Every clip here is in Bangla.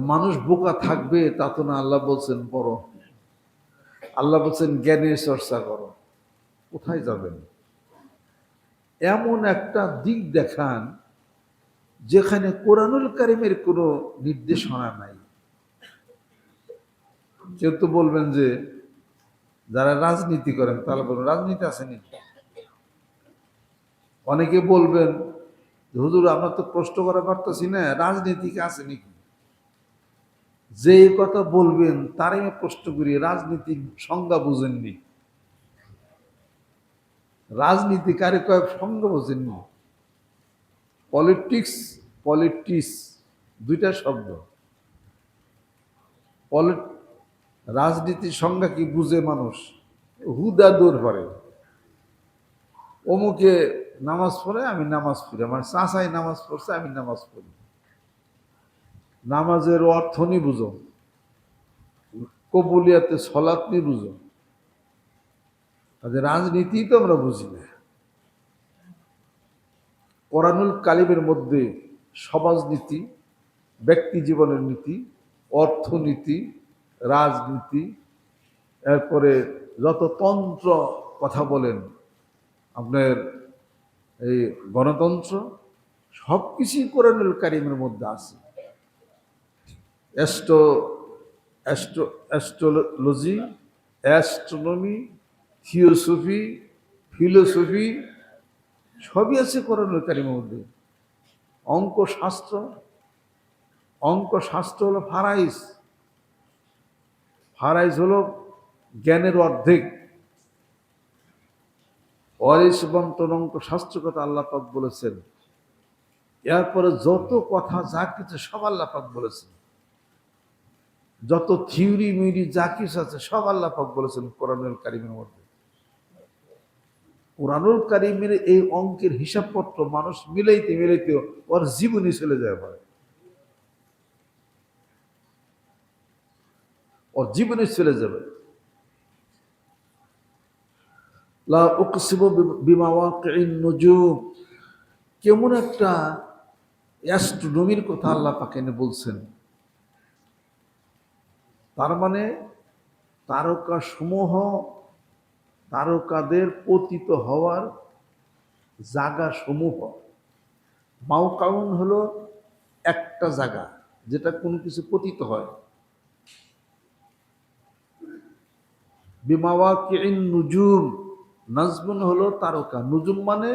মানুষ বোকা থাকবে, তা তো না, আল্লাহ বলছেন বড় আল্লাহ বলছেন, জ্ঞানের চর্চা করো। কোথায় যাবেন? এমন একটা দিক দেখান, যেখানে কোরআনুল কারিমের কোনো নির্দেশনা নাই। কেউ তো বলবেন যে, যারা রাজনীতি করেন, তাহলে বলবেন রাজনীতি আছে নাকি? অনেকে বলবেন হুজুর, আমরা তো প্রশ্ন করা পারতেছি না, রাজনীতি কি আছে নাকি? যে কথা বলবেন, তারই প্রশ্ন করি, রাজনীতির সংজ্ঞা বুঝেননি। রাজনীতি কারে কয় সংজ্ঞা বোঝেননি পলিটিক্স পলিটিক্স দুইটা শব্দ। রাজনীতির সংজ্ঞা কি বুঝে মানুষ? হুদা দূর করে। অমুকে নামাজ পড়ে, আমি নামাজ পড়ি। আমার চাষাই নামাজ পড়ছে, আমি নামাজ পড়ি। নামাজের অর্থ নি বুঝো, কবুলিয়াতে সলাৎ নি বুঝো। তাদের রাজনীতি তো আমরা বুঝি না। কোরআনুল কালিমের মধ্যে সমাজনীতি, ব্যক্তি জীবনের নীতি, অর্থনীতি, রাজনীতি, এরপরে যত তন্ত্র কথা বলেন, আপনার এই গণতন্ত্র সব কিছুই কোরআনুল কারিমের মধ্যে আছে। Astro astro, astrology, astronomy, theosophy, philosophy, সবই আছে কোরআনুল কারিমের মধ্যে। অঙ্কশাস্ত্র অঙ্কশাস্ত্র অঙ্ক শাস্ত্র হলো ফারাইস ফারাইস হলো জ্ঞানের অর্ধেক। অরিস বন্টন অঙ্ক শাস্ত্র কথা আল্লাহ পাক বলেছেন। এরপরে যত কথা যা কিছু সব আল্লাহ পাক বলেছেন। যত থিওরি মিউরি যা কিছু আছে, সব আল্লাহ পাক বলেছেন কোরআনুল কারিমের মধ্যে। কোরআনুল কারিমের এই অঙ্কের হিসাবপত্র মানুষ মিলাইতে মিলাইতে ওর জীবনই চলে যায় ভাই। ওর জীবনে চলে যাবে। কেমন একটা অ্যাস্ট্রোনমির কথা আল্লাহ পাকে বলছেন তার মানে তারকা সমূহ তারকাদের পতিত হওয়ার জায়গা সমূহ মাউকাউন হলো একটা জায়গা যেটা কোনো কিছু পতিত হয়। বিমাওয়া কিন নুজুম, নাজমুন হলো তারকা। নুজুম মানে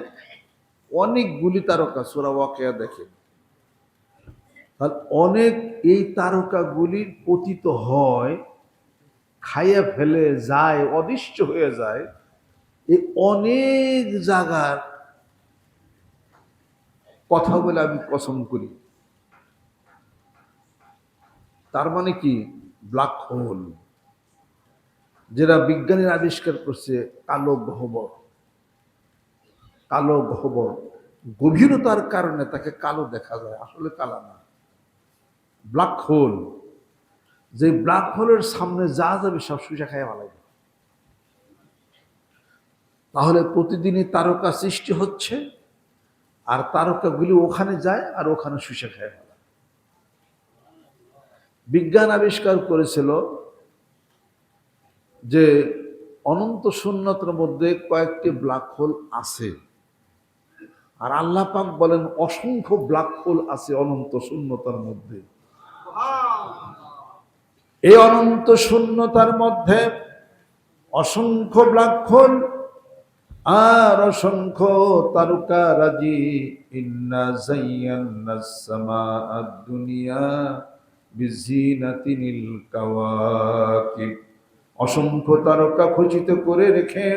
অনেকগুলি তারকা, সোরা দেখে। তাহলে অনেক এই তারকাগুলির পতিত হয়, খাইয়া ফেলে যায় অদৃশ্য হয়ে যায় এই অনেক জায়গার কথা বলে আমি কসম করি। তার মানে কি? Black hole. যেটা বিজ্ঞানীর আবিষ্কার করছে, কালো গহ্বর। কালো গহ্বর। গভীরতার কারণে তাকে কালো দেখা যায়, আসলে কালা না। ব্ল্যাক হোল যে ব্ল্যাক হোলের সামনে যা যাবে সব সুইসা খাইয়া ভালো তাহলে প্রতিদিনই তারকা সৃষ্টি হচ্ছে, আর তারকাগুলি ওখানে যায় আর ওখানে শুষে খায় বিজ্ঞান আবিষ্কার করেছিল যে অনন্ত শূন্যতার মধ্যে কয়েকটি ব্ল্যাক হোল আছে। আর আল্লাহ পাক বলেন, অসংখ্য ব্ল্যাক হোল আছে অনন্ত শূন্যতার মধ্যে। এই অনন্ত শূন্যতার মধ্যে অসংখ্য ব্ল্যাক হোল আর অসংখ্য তারকা রাজি। দুনিয়া অসংখ্য তারকা খচিত করে রেখে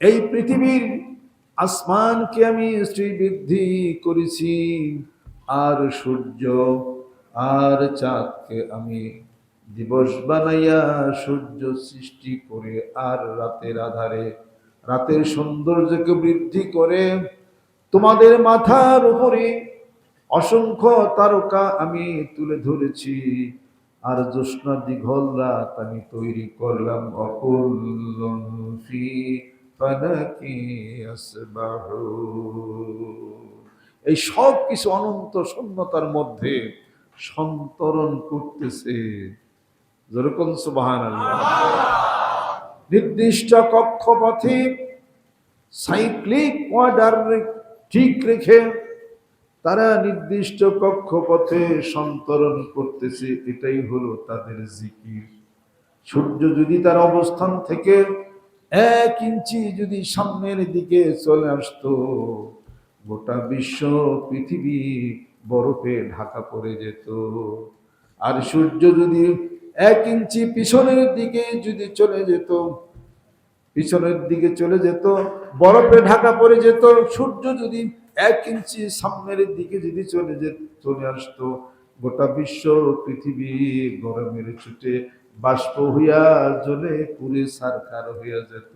এই পৃথিবীর আসমানকে আমি শ্রীবৃদ্ধি করেছি। আর সূর্য, আর চাঁদকে আমি দিবস বানাইয়া সূর্য সৃষ্টি করে আর রাতের আধারে। রাতের সৌন্দর্যকে বৃদ্ধি করে তোমাদের মাথার উপরে অসংখ্য তারকা আমি তুলে ধরেছি। আর জ্যোৎস্না দীঘল রাত আমি তৈরি করলাম এই সব কিছু অনন্ত শূন্যতার মধ্যে সন্তরণ করতেছে। যেরকম সুবাহান নির্দিষ্ট কক্ষপথে সাইক্লিক অর্ডার ঠিক রেখে তারা নির্দিষ্ট কক্ষপথে সন্তরণ করতেছে, এটাই হলো তাদের জিকির। সূর্য যদি তার অবস্থান থেকে এক ইঞ্চি যদি সামনের দিকে চলে আসতো, গোটা বিশ্ব পৃথিবী বরফে ঢাকা পড়ে যেত। আর সূর্য যদি এক ইঞ্চি পিছনের দিকে যদি চলে যেত, পিছনের দিকে চলে যেত, বরফে ঢাকা পড়ে যেত, সূর্য যদি এক ইঞ্চি সামনের দিকে যদি চলে যেত, চলে আসতো, গোটা বিশ্ব পৃথিবী গরমের ছুটে বাষ্প হইয়া জ্বলে পুরে সারকার হইয়া যেত।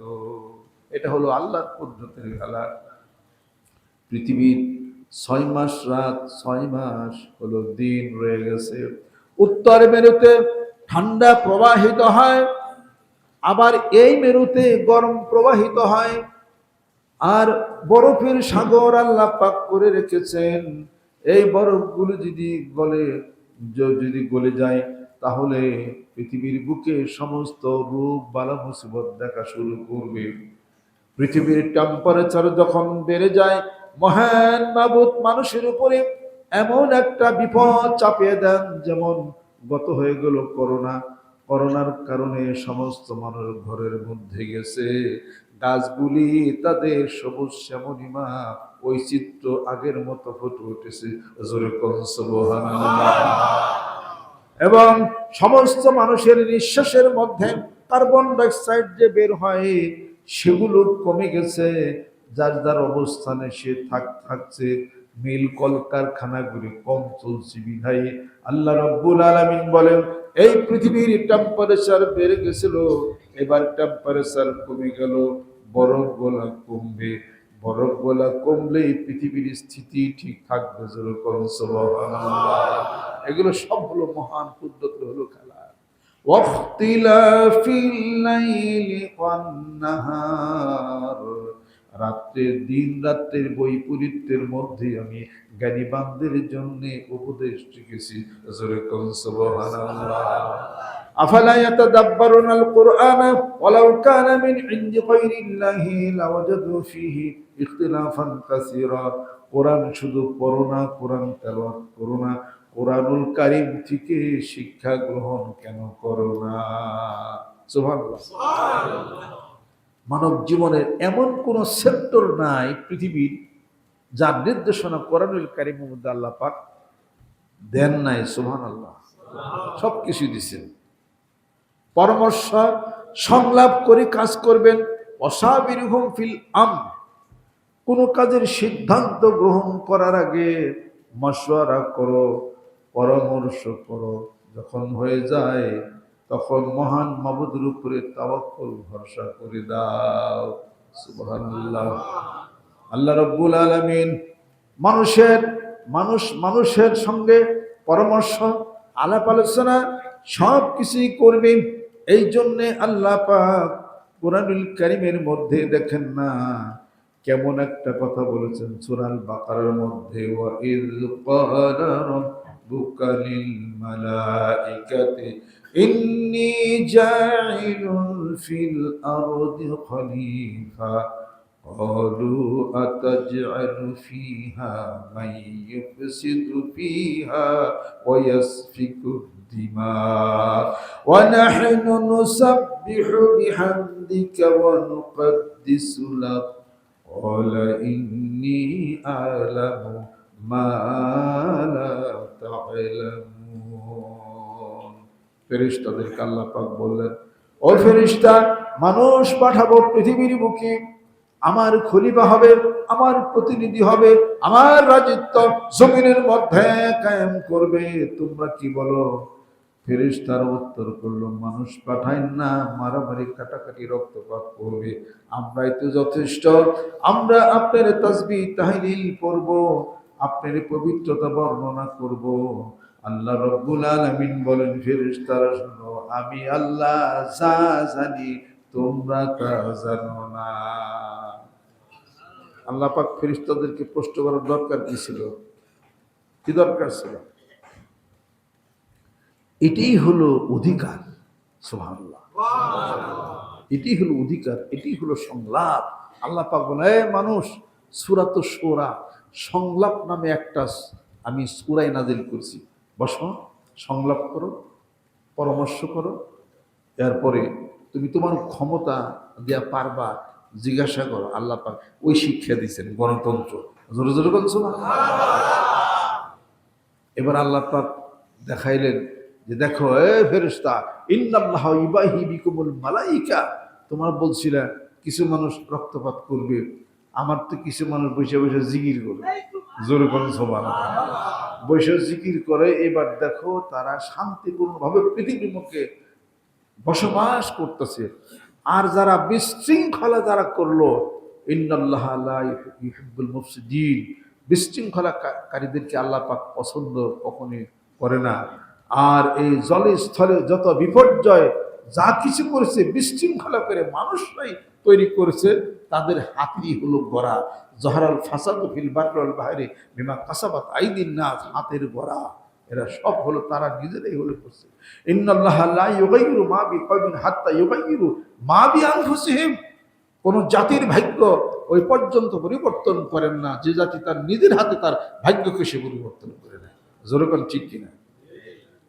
এটা হলো আল্লাহর পদ্ধতির খেলা। পৃথিবীর ছয় মাস রাত, ছয় মাস হলো দিন রয়ে গেছে। উত্তর মেরুতে ঠান্ডা প্রবাহিত হয়, আবার এই মেরুতে গরম প্রবাহিত হয়। আর বরফের সাগর আল্লাহ পাক করে রেখেছেন। এই বরফগুলো যদি গলে যদি গলে যায়, তাহলে পৃথিবীর বুকে সমস্ত রূপ বালা মুসিবত দেখা শুরু করবে। পৃথিবীর টেম্পারেচার যখন বেড়ে যায়, মহান মাবুত মানুষের উপরে এমন একটা বিপদ চাপিয়ে দেন, যেমন গত হয়ে গেল করোনা। করোনার কারণে সমস্ত মানুষ ঘরের মধ্যে গেছে। গাছগুলি তাদের সবুজ শ্যামনিমা বৈচিত্র্য আগের মতো ফুটে উঠেছে। এবং সমস্ত মানুষের নিঃশ্বাসের মধ্যে কার্বন ডাইঅক্সাইড যে বের হয়, সেগুলো কমে গেছে। যার যার অবস্থানে সে থাক, থাকছে। মিল কলকারখানাগুলি কম চলছে বিধায় আল্লাহ রব্বুল আলামিন বলেন এই পৃথিবীর টেম্পারেচার বেড়ে গেছিল এবার টেম্পারেচার কমে গেল বরফ গোলা কমবে বরফ গোলা কমলেই পৃথিবীর স্থিতি ঠিক থাকবে যেরকম সুবহানাল্লাহ এগুলো সব হলো মহান পদ্ধতি হলো খেলা واختلاف الليل والنهار রাত্রের, দিন রাত্রের বৈপরীত্যের মধ্যে আমি জ্ঞানী বান্ধের জন্য উপদেশ শিখেছি কুরআন শুধু পড়ো না, কোরআন তেলাওয়াত করো না। কোরআনুল কারিম থেকে শিক্ষা গ্রহণ কেন করো না? মানব জীবনের এমন কোন সেক্টর নাই পৃথিবীর যার নির্দেশনা কোরআনুল কারিম আল্লাহ পাক দেন নাই, সুবহানাল্লাহ। সব কিছু দিছেন। পরামর্শ, সংলাপ করে কাজ করবেন। অসাবিরহুম ফিল আম কোন কাজের সিদ্ধান্ত গ্রহণ করার আগে মশওয়ারা করো, পরামর্শ করো, যখন হয়ে যায় তখন মহান মাবুদের উপরে তাওয়াক্কুল, ভরসা করে দাও। সুবহানাল্লাহ। আল্লাহ রব্বুল আলামিন মানুষের, মানুষ, মানুষের সঙ্গে পরামর্শ, আলাপ আলোচনা সব কিছুই করবে। এই জন্যে আল্লাহ পাক কোরআনুল কারিমের মধ্যে দেখেন না, কেমন একটা কথা বলেছেন সুরাল বাকারার মধ্যে, ওয়া ইয ক্বালা রাব্বুকা إني جاعل في الأرض خليفة قالوا أتجعل فيها من يفسد فيها ويسفك الدماء ونحن نسبح بحمدك ونقدس لك قال إني أعلم ما لا تعلم ফেরেশতাদেরকে আল্লাহ পাক বললেন, ও ফেরেশতা, মানুষ পাঠাবো পৃথিবীর বুকে। আমার খলিফা হবে, আমার প্রতিনিধি হবে, আমার রাজত্ব জমিনের মধ্যে কায়েম করবে। তোমরা কি বলো? ফেরেশতার উত্তর করল, মানুষ পাঠায় না, মারামারি, কাটাকাটি, রক্তপাত করবে। আমরাই তো যথেষ্ট। আমরা আপনার তাসবি তাহলিল করব আপনার পবিত্রতা বর্ণনা করব। আল্লাহ রব্বুল আলামিন বলেন, ফেরেশতারা শুনো, আমি আল্লাহ যা জানি, তোমরা তা জানো না। আল্লাহ পাক ফেরেশতাদেরকে প্রশ্ন করার দরকার কি ছিল? কি দরকার ছিল? এটাই হলো অধিকার, সুবহানাল্লাহ। এটি হলো অধিকার এটি হলো সংলাপ। আল্লাহ পাক বলে "এ মানুষ সুরাত সোরা, সংলাপ নামে একটা আমি সুরাই নাজিল করছি। বসো, সংলাপ করো, পরামর্শ করো। এরপরে তুমি তোমার ক্ষমতা দেয়া পারবা, জিজ্ঞাসা করো, আল্লাহ পাক ওই শিক্ষা দিচ্ছেন গণতন্ত্র। জোরে জোরে বলছো এবার আল্লাহ পাক দেখাইলেন যে দেখো, এ ফেরেশতা, ইন্নাল্লাহ ইবাহি বিকুমুল মালাইকা। তোমার বলছিলা, কিছু মানুষ রক্তপাত করবে, আমার তো কিছু মানুষ বসে বসে জিগির করে জোরে কোন সমান বসে জিকির করে, এবার দেখো তারা শান্তিপূর্ণভাবে পৃথিবীর মুখে বসবাস করতেছে। আর যারা বিশৃঙ্খলা যারা করল, ইন্নাল্লাহ লা ইউহিব্বুল মুফসিদিন, বিশৃঙ্খলাকারীদেরকে আল্লাহ পাক পছন্দ কখনই করে না। আর এই জলে স্থলে যত বিপর্যয়, যা কিছু করেছে, বিশৃঙ্খলা করে মানুষরাই তৈরি করেছে তাদের হাতি হলো গড়া। জহরাল ফাসাদ ফিল বাকরল বাইরে বিমা কাসাবাত আইদিন না হাতের গড়া। এরা সব হলো তারা নিজেরাই হলে করছে। ইন্নাল্লাহ লা ইউগাইরু মা বিকওমিন হাত্তা ইউগাইরু মা বিআনফুসিহিম। কোন জাতির ভাগ্য ওই পর্যন্ত পরিবর্তন করেন না। যে জাতি তার নিজের হাতে তার ভাগ্যকে সে পরিবর্তন করে নেয়। যেরকম ঠিক কিনা?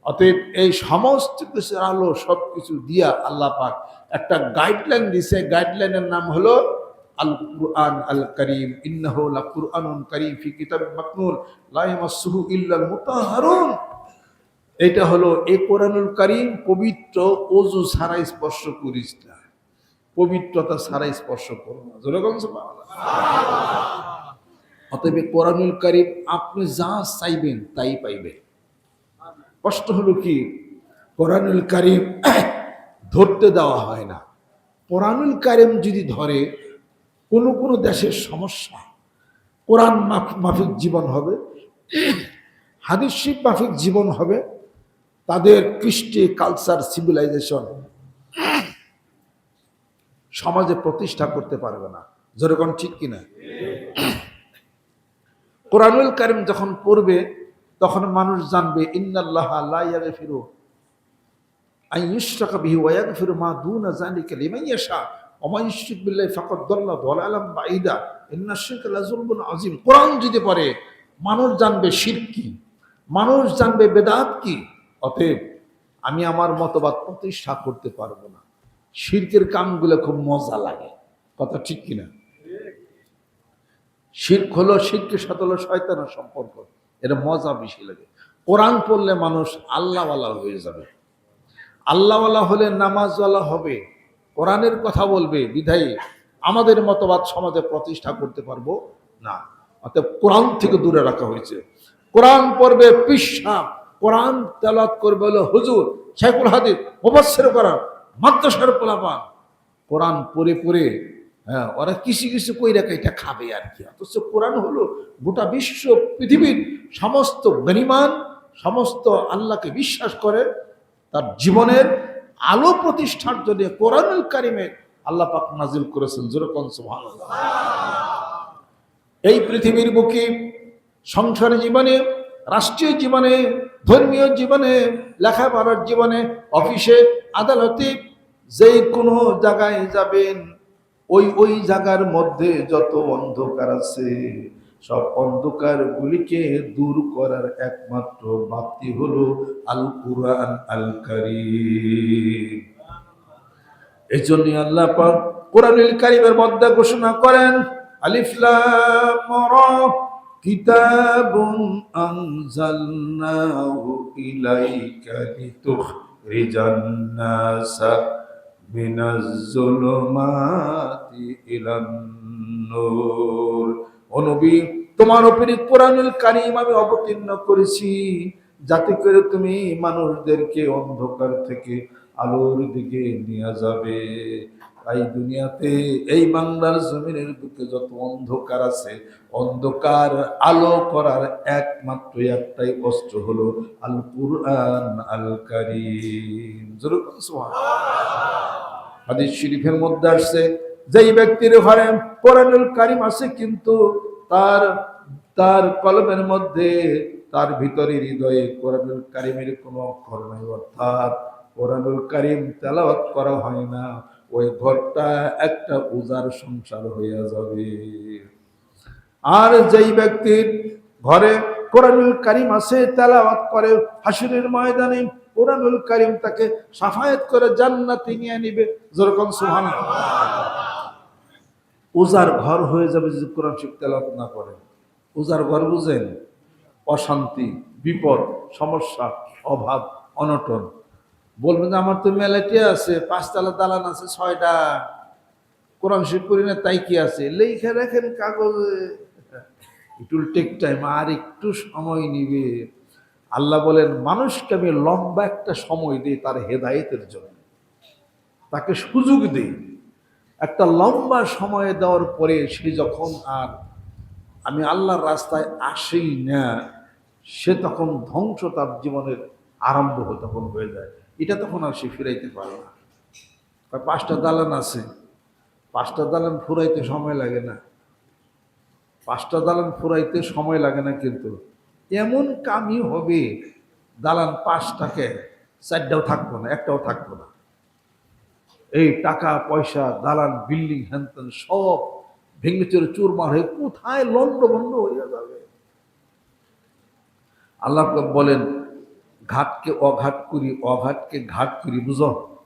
অতএব এই সমস্ত কিছুর আলো সব কিছু দিয়া আল্লাহ পাক একটা গাইডলাইন দিছে। গাইডলাইনের নাম হলো আল কুরআন আল করিম ইন্নাহু লা কুরআনুন করিম ফি কিতাব মাকনুন, লা ইয়ামাসসুহু ইল্লাল মুতাহহারুন এটা হলো এই কোরআনুল করিম পবিত্র ওযু ছাড়া স্পর্শ করিস না। পবিত্রতা ছাড়া স্পর্শ করো না। যেরকম অতএব কোরআনুল করিম আপনি যা চাইবেন তাই পাইবেন। কষ্ট হলো কি? কোরআনুল কারিম ধরতে দেওয়া হয় না। কোরআনুল কারিম যদি ধরে কোনো কোনো দেশের সমস্যা। কোরআন মাফ- মাফিক জীবন হবে, হাদিস মাফিক জীবন হবে, তাদের কৃষ্টি কালচার সিভিলাইজেশন সমাজে প্রতিষ্ঠা করতে পারবে না। যেরকম ঠিক কিনা? কোরআনুল কারিম যখন পড়বে, তখন মানুষ জানবে, ইন্নাল্লাহ ইয়াগফিরু মা দুনা যালিকা লিমান ইয়াশা। ওয়া মান ইউশরিক বিল্লাহি ফাকাদ দাল্লা দালালাম বাঈদা, ইন্না লাযুলমুন আযীম। কোরআন যদি পড়ে, মানুষ জানবে শিরক কি? মানুষ জানবে বেদাত কি? অতএব আমি আমার মতবাদ প্রতিষ্ঠা করতে পারব না। শিরকের কামগুলো খুব মজা লাগে। কথা ঠিক কিনা? শির্ক হলো শিরকের সাথে হলো শয়তানের সম্পর্ক। এটা মজা বেশি লাগে। কোরআন পড়লে মানুষ আল্লাহওয়ালা হয়ে যাবে। আল্লাহওয়ালা হলে নামাজওয়ালা হবে। কোরআনের কথা বলবে, বিধায়ী, আমাদের মতবাদ সমাজে প্রতিষ্ঠা করতে পারব? না। অতএব কোরআন থেকে দূরে রাখা হয়েছে। কোরআন পড়বে পিসা কোরআন তেলাত করবে হলো হুজুর শেখুল হাদিদ মুবাসসির কোরআন, মাদ্রাসার পোলাপান। কোরআন পড়ে পড়ে হ্যাঁ ওরা কিছু কিছু কই কইরা এটা খাবে আর কি। অথচ কোরআন হলো গোটা বিশ্ব পৃথিবীর সমস্ত বেনিমান সমস্ত আল্লাহকে বিশ্বাস করে, তার জীবনের আলো প্রতিষ্ঠার জন্য কোরআনুল কারিমে আল্লাহ পাক নাজিল করেছেন, যেরকম সুবহানাল্লাহ। এই পৃথিবীর বুকে, সংসার জীবনে, রাষ্ট্রীয় জীবনে, ধর্মীয় জীবনে, লেখাপড়ার জীবনে, অফিসে, আদালতে যে কোনো জায়গায় যাবেন, ওই ওই জায়গার মধ্যে যত অন্ধকার আছে সব অন্ধকার গুলিকে দূর করার একমাত্র বাপ্তি হলো আল কুরআন আল কারীম এই জন্য আল্লাহ পাক কোরআনুল কারিমের মধ্যে ঘোষণা করেন, আলিফ লাম রা, কিতাবুন আনজালনাহু ইলাইকা লিতুখরিজান নাসা মিনাজ জুলুমাতি ইলান নূর ও নবী, তোমার উপরে কোরআনুল কারিম আমি অবতীর্ণ করেছি। যাতে করে তুমি মানুষদেরকে অন্ধকার থেকে আলোর দিকে নিয়ে যাবে। তাই দুনিয়াতে এই বাংলার জমিনের বুকে যত অন্ধকার আছে, অন্ধকার আলো করার একমাত্র একটাই অস্ত্র হলো আল কুরআন আল কারীম হাদিস শরীফের মধ্যে আসছে যেই ব্যক্তির ঘরে কোরআনুল কারিম আছে, কিন্তু তার তার কলমের মধ্যে, তার ভিতরে হৃদয়ে কোরআনুল কারিমের কোনো অক্ষর নাই, অর্থাৎ কোরআনুল কারিম তেলাওয়াত করা হয় না, ওই ঘরটা একটা উজার সংসার হইয়া যাবে। আর যেই ব্যক্তির ঘরে কোরআনুল কারিম আছে, তেলাওয়াত করে হাসিরের ময়দানে, কোরআনুল কারিম তাকে সাফায়াত করে জান্নাতে নিয়ে নিবে। যেরকম সুহান উজার ঘর হয়ে যাবে যদি কোরআন শিখ তেলাওয়াত না করে। উজার ঘর বুঝেন? অশান্তি, বিপদ, সমস্যা, অভাব, অনটন। বলবেন যে আমার তো মেলাটি আছে, পাঁচতলা দালান আছে, ছয়টা। কোরআন শিখ করি না, তাই কি আছে? লেখা রাখেন কাগজে। একটু টেক টাইম আর একটু সময় নিবে। আল্লাহ বলেন, মানুষকে আমি লম্বা একটা সময় দিই তার হেদায়েতের জন্য। তাকে সুযোগ দিই। একটা লম্বা সময় দেওয়ার পরে সে যখন আর আমি আল্লাহর রাস্তায় আসেই না, সে তখন ধ্বংস তার জীবনের আরম্ভ তখন হয়ে যায়। এটা তখন আর সে ফিরাইতে পারে না। পাঁচটা দালান আছে। পাঁচটা দালান ফুরাইতে সময় লাগে না। পাঁচটা দালান ফুরাইতে সময় লাগে না কিন্তু এমন কামই হবে, দালান পাঁচটাকে, চারটাও থাকব না, একটাও থাকব না। এই টাকা, পয়সা, দালান, বিল্ডিং হ্যানত্যান সব ভেঙে চুরে চুরমার হয়ে কোথায় লন্ড বন্ড হয়ে যাবে? আল্লাহ বলেন, ঘাটকে অঘাট করি, অঘাটকে ঘাট করি, বুঝো?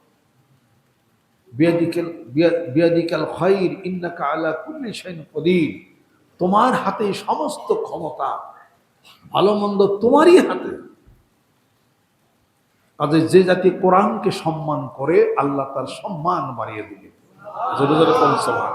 বিয়াদিকাল, বিয়া- বিয়াদিকাল খৈর ইন্নাকা আলা কুল্লি শাইন কদির। তোমার হাতে সমস্ত ক্ষমতা, ভালো মন্দ তোমারই হাতে। কাজে যে জাতি কোরআনকে সম্মান করে, আল্লাহ তার সম্মান বাড়িয়ে দিবে জোরে জোরে কোন সমান